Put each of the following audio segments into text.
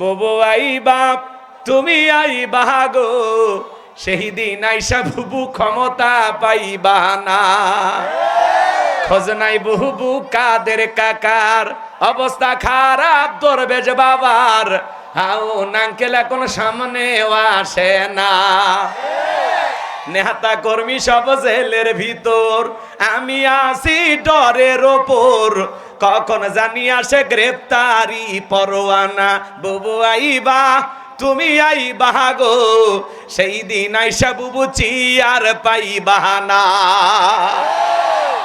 ববু I বাপ, তুমি I বাহাগো সেই দিন আইসা বুবু ক্ষমতা পাইবা না। খোঁজ নাই বুবু কাদের কাকার, অবস্থা খারাপ, দরবেজ বাবার। হাও, নাঙ্কেল এখন সামনে আসে না। নেহাতা কর্মী সব জেলের ভিতর, আমি আসি ডরের ওপর। কখন জানি আসে গ্রেপ্তারি পরোয়ানা? বুবু আইবা, তুমি আইবা গো, সেই দিন আইসা বুবু চিয়ার পাই বাহানা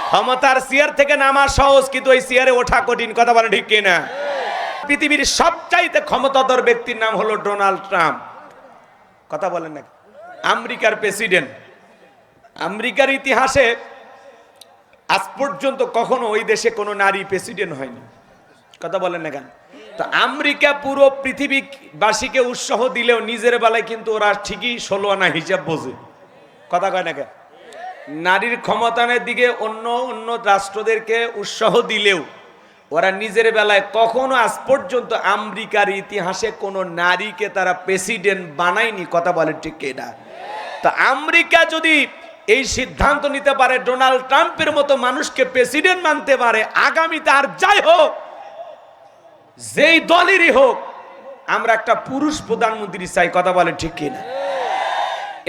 ক্ষমতার চেয়ার থেকে নামা সহজ কিন্তু ওই চেয়ারে ওঠা কঠিন, কথা বলে ঠিক কিনা? পৃথিবীর সবচাইতে ক্ষমতাধর ব্যক্তির নাম হলো ডোনাল্ড ট্রাম্প। কথা বলেন না আমেরিকার প্রেসিডেন্ট। আমেরিকার ইতিহাসে আজ পর্যন্ত কখনো ওই দেশে কোনো নারী প্রেসিডেন্ট হয়নি। কথা বলেন না কেন? তো আমেরিকা পুরো পৃথিবীবাসীকে উৎসাহ দিলেও নিজের বেলায় কিন্তু ওরা ঠিকই ষোলো আনা হিসাব বোঝে। কথা কয় না কেন? নারীর ক্ষমতানের দিকে অন্য অন্য রাষ্ট্রদেরকে উৎসাহ দিলেও ওরা নিজের বেলায় কখনো আজ পর্যন্ত আমেরিকার ইতিহাসে কোনো নারীকে তারা প্রেসিডেন্ট বানায়নি। কথা বলে ঠিক এটা তো আমেরিকা যদি এই সিদ্ধান্ত নিতে পারে ডোনাল্ড ট্রাম্পের মতো মানুষকে প্রেসিডেন্ট মানতে পারে। আগামীতে আর যাই হোক, যেই দলেরই হোক, আমরা একটা পুরুষ প্রধানমন্ত্রী চাই, কথা বলে ঠিক কিনা?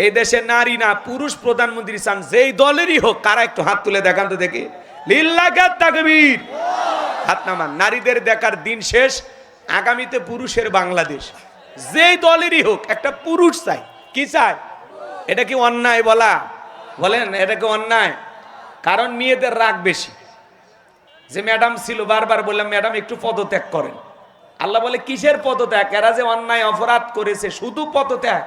এই দেশে নারী না, পুরুষ প্রধানমন্ত্রী চান, যেই দলেরই হোক, কারা একটু হাত তুলে দেখান তো দেখি। লিল্লাগাত হাত নামান, নারীদের দেখার দিন শেষ, আগামীতে পুরুষের বাংলাদেশ। যেই দলেরই হোক, একটা পুরুষ চাই। কি চাই? এটা কি অন্যায় বলা? বলেন, এটা কি অন্যায়? কারণ মেয়েদের রাগ বেশি। যে ম্যাডাম ছিল, বারবার বললাম, ম্যাডাম, একটু পদত্যাগ করেন। আল্লাহ বলে, কিসের পদত্যাগ? এরা যে অন্যায়, অপরাধ করেছে, শুধু পদত্যাগ?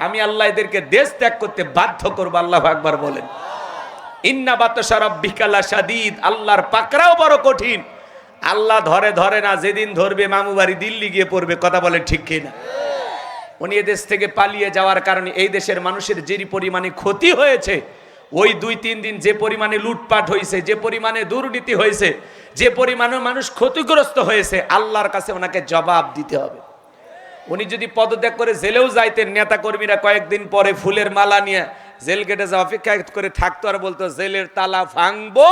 আমি আল্লাহ এদেরকে দেশ ত্যাগ করতে বাধ্য করব, আল্লাহ একবার বলেন। আল্লাহর পাকড়াও বড় কঠিন। আল্লাহ ধরে ধরে না, যেদিন ধরবে মামু বাড়ি দিল্লি গিয়ে পড়বে। কথা বলে ঠিক কিনা। উনি এদেশ থেকে পালিয়ে যাওয়ার কারণে এই দেশের মানুষের যে পরিমাণে ক্ষতি হয়েছে ওই দুই তিন দিন যে পরিমাণে লুটপাট হয়েছে যে পরিমাণে দুর্নীতি হয়েছে যে পরিমাণে মানুষ ক্ষতিগ্রস্ত হয়েছে আল্লাহর কাছে ওনাকে জবাব দিতে হবে। উনি যদি পদত্যাগ করে জেলেও যাইতেন নেতা কর্মীরা কয়েকদিন পরে ফুলের মালা নিয়ে জেল গেটে যা অপেক্ষা করে থাকতো আর বলতো জেলের তালা ভাঙবো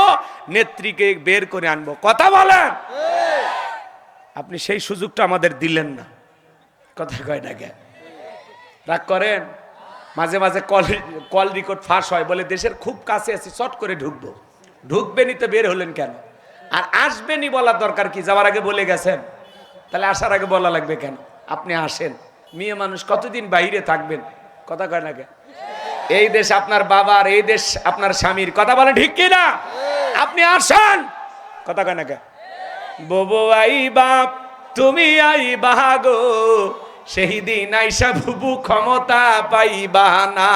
নেত্রীকে বের করে আনব। কথা বলেন! আপনি সেই সুযোগটা আমাদের দিলেন না। কথা কয় না কে? রাগ করেন? মাঝে মাঝে কল কল রেকর্ড ফাঁস হয়, বলে দেশের খুব কাছে আছি, চট করে ঢুকবো। ঢুকবেনই তো বের হলেন কেন? আর আসবেনই বলার দরকার কি? যাওয়ার আগে বলে গেছেন। তাহলে আসার আগে বলা লাগবে কেন? আপনি আসেন। মেয়ে মানুষ কতদিন বাইরে থাকবেন? কথা কয় না কে এই দেশ আপনার বাবার, এই দেশ আপনার স্বামীর। কথা বলে ঠিক কি না? আপনি আসেন। কথা কয় না কে ববু আই বাপ তুমি আই বাহাগো সেই দিন আইসা বুবু ক্ষমতা পাইবা না।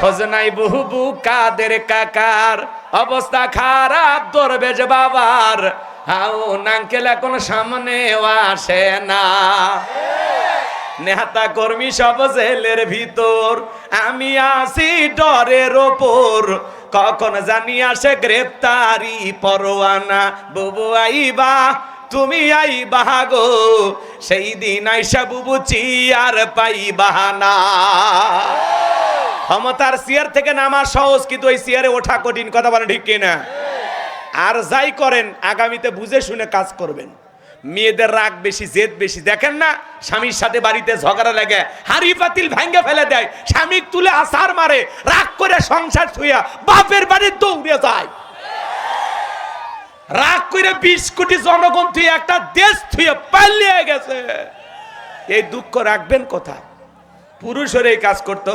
খোঁজ নাই বুবু কাদের কাকার? অবস্থা খারাপ, দরবেজ বাবার। হাও, নাঙ্কেল এখন সামনে আসে না। নেহাতা কর্মী সব জেলের ভিতর। আমি আসি ডরের ওপর। কখন জানি আসে গ্রেপ্তারি পরোয়ানা। বুবু আইবা তুমি আইবা গো সেই দিন আইসা বুবু আর পাই বাহানা। ক্ষমতার চেয়ার থেকে নামা সহজ কিন্তু ওই চেয়ারে ওঠা কঠিন কথা বলে, ঠিক কিনা? আর যাই করেন, আগামীতে বুঝে শুনে কাজ করবেন। মেয়েদের রাগ বেশি, জেদ বেশি। দেখেন না, স্বামীর সাথে বাড়িতে ঝগড়া লাগে। হাড়ি পাতিল ভেঙে ফেলে দেয়। স্বামী তুলে আসার মারে, রাগ করে সংসার ছুঁয়া, বাপের বাড়ি দৌড়ে যায়। রাগ করে বিশ কোটি জনগণ তুই একটা দেশ থুয়ে পালিয়ে গেছে। এই দুঃখ রাখবেন কোথায়? পুরুষের এই কাজ করতো?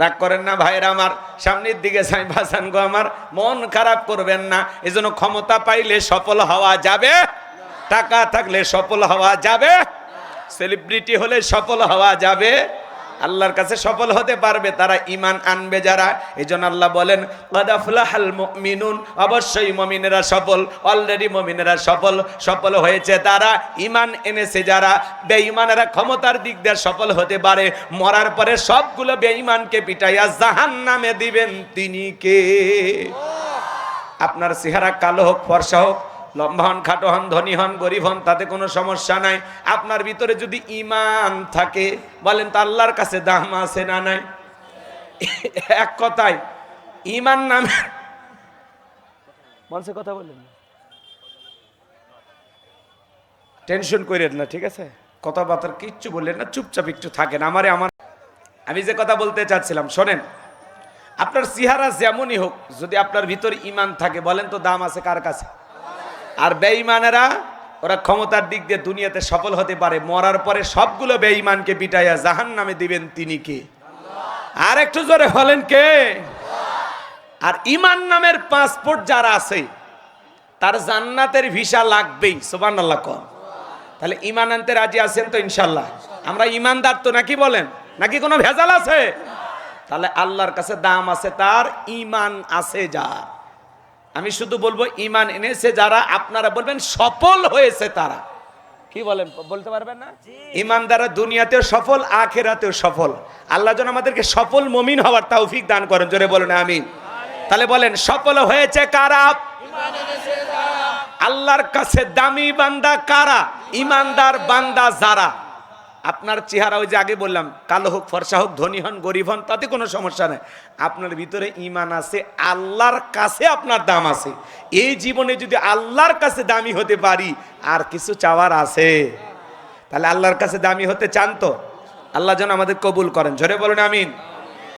রাগ করেন না ভাইরা আমার, সামনের দিকে সাই ভাসান গো আমার, মন খারাপ করবেন না, এজন্য ক্ষমতা পাইলে সফল হওয়া যাবে? টাকা থাকলে সফল হওয়া যাবে? সেলিব্রিটি হলে সফল হওয়া যাবে? আল্লাহর কাছে সফল হতে পারবে, তারা ইমান আনবে যারা। এই জন্য আল্লাহ বলেন মুমিনুন অবশ্যই মমিনেরা সফল অলরেডি মমিনেরা সফল সফল হয়েছে তারা ইমান এনেছে যারা। বেঈমানেরা ক্ষমতার দিক দিয়ে সফল হতে পারে, মরার পরে সবগুলো বেঈমানকে পিটাইয়া জাহান নামে দিবেন তিনি কে? আপনার চেহারা কালো হোক, ফর্সা হোক লম্বা হন খাটো হন ধনী হন গরিব হন তাতে কোনো সমস্যা নাই। আপনার ভিতরে যদি ইমান থাকে, বলেন তো আল্লাহর কাছে দাম আছে না নাই? এক কথায় ইমান নামে মনসে কথা বললেন টেনশন করেন না, ঠিক আছে? কথাবার্তার কিচ্ছু বললেন না, চুপচাপ একটু থাকেন। আমারে আমার আমি যে কথা বলতে চাচ্ছিলাম, শোনেন, আপনার চেহারা যেমনই হোক, যদি আপনার ভিতরে ইমান থাকে, বলেন তো দাম আছে কার কাছে? আর বেঈমানেরা, ওরা ক্ষমতার দিক দিয়ে দুনিয়াতে সফল হতে পারে। মরার পরে সবগুলো বেঈমানকে পিটাইয়া জাহান নামে দিবেন তিনি কে? আর একটু জোরে বলেন কে? আর ইমান নামের পাসপোর্ট যারা আছে, তার জান্নাতের ভিসা লাগবেই সোবান আল্লাহ কন। তাহলে ইমান আনতে রাজি আছেন তো ইনশাল্লাহ আমরা ইমানদার তো নাকি বলেন? নাকি কোনো ভেজাল আছে? তাহলে আল্লাহর কাছে দাম আছে, তার ইমান আছে যার। আমি শুধু বলব ইমান এনেছে যারা আপনারা বলবেন সফল হয়েছে তারা। কি বলেন বলতে পারবেন না? ইমান দ্বারা দুনিয়াতেও সফল আখেরাতেও সফল। আল্লাহ যেন আমাদেরকে সফল মমিন হওয়ার তৌফিক দান করেন জোরে বলেন আমিন। তাহলে বলেন সফল হয়েছে কারা? আল্লাহর কাছে দামি বান্দা কারা? ইমানদার বান্দা যারা। আপনার চেহারা ওই যে আগে বললাম, কালো হোক, ফর্সা হোক, ধনী হন, গরিব হন, তাতে কোনো সমস্যা নেই। আপনার ভিতরে ইমান আছে, আল্লাহর কাছে আপনার দাম আছে। এই জীবনে যদি আল্লাহর কাছে দামি হতে পারি, আর কিছু চাওয়ার আছে। তাহলে আল্লাহর কাছে দামি হতে চান তো? আল্লাহ যেন আমাদের কবুল করেন। ঝরে বলুন, আমিন।